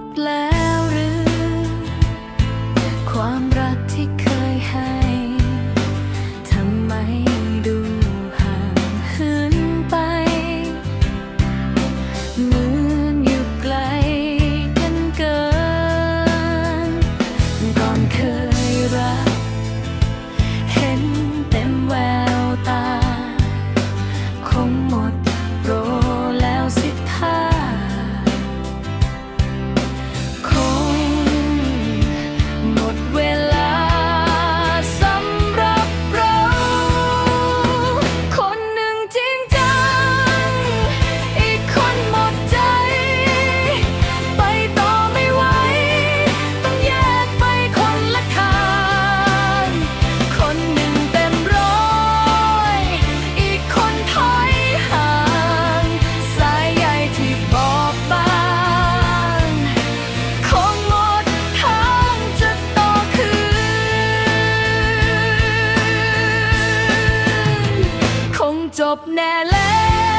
ดแล้ว จบแน่แล้ว